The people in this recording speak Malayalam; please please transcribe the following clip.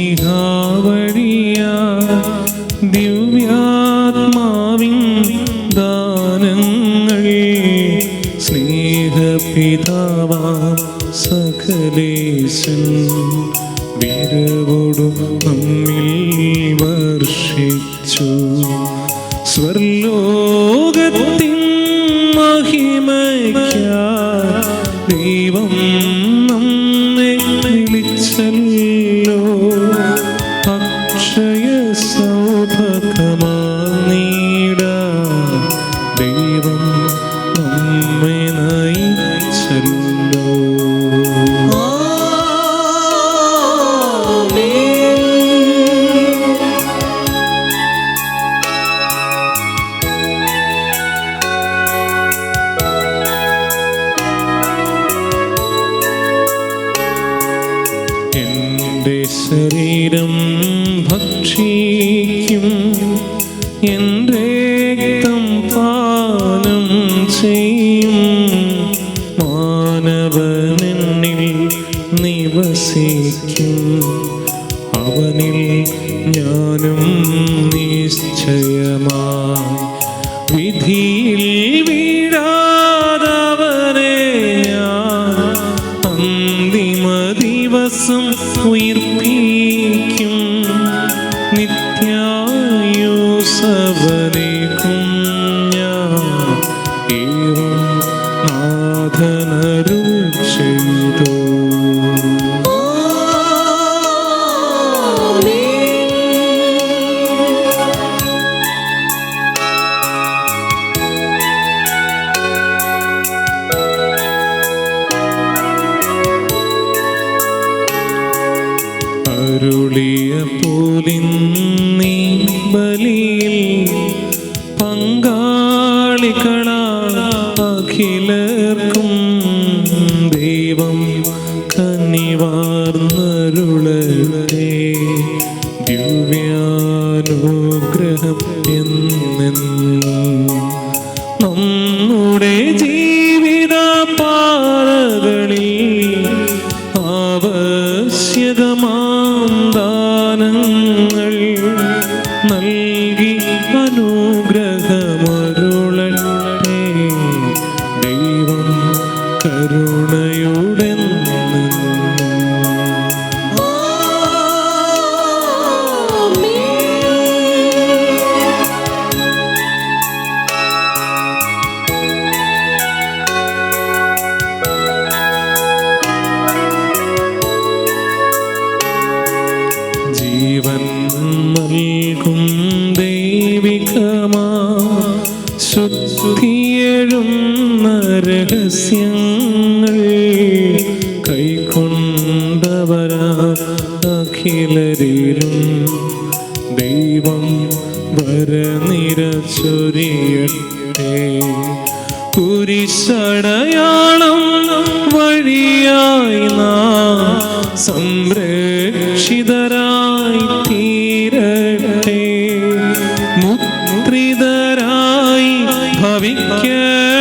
സ്നേഹാവഴിയ ദിവ്യാത്മാവിൻ ദാനങ്ങൾ. സ്നേഹപിതാവാ സകലേശൻ വിരവോടും നമ്മിൽ ശരീരം ഭക്ഷിക്കും. എന്റെ രക്തം പാനം ചെയ്യും. മാനവനെന്നിൽ നിവസിക്കും. അവനിൽ ഞാനും നിശ്ചയമായി അരുളിയ പോലിന്നീ ബലിയിൽ പങ്കാളികളാ അഖിലർക്കും ദൈവം കന്നിവാർന്നരുളേ ദിവ്യാനുഗ്രഹം എന്നെന്നും നമ്മുടെ ജീവിത ആവശ്യകമാം ശുദ്ധിയെഴും രഹസ്യങ്ങൾ കൈക്കൊണ്ടവരാ അഖിലരിലും ദൈവം വരനിര ചൊരിയട്ടെ കുരിശടയാളം വഴിയായി നാം സംരക്ഷിതരായി ഭവിക്കട്ടെ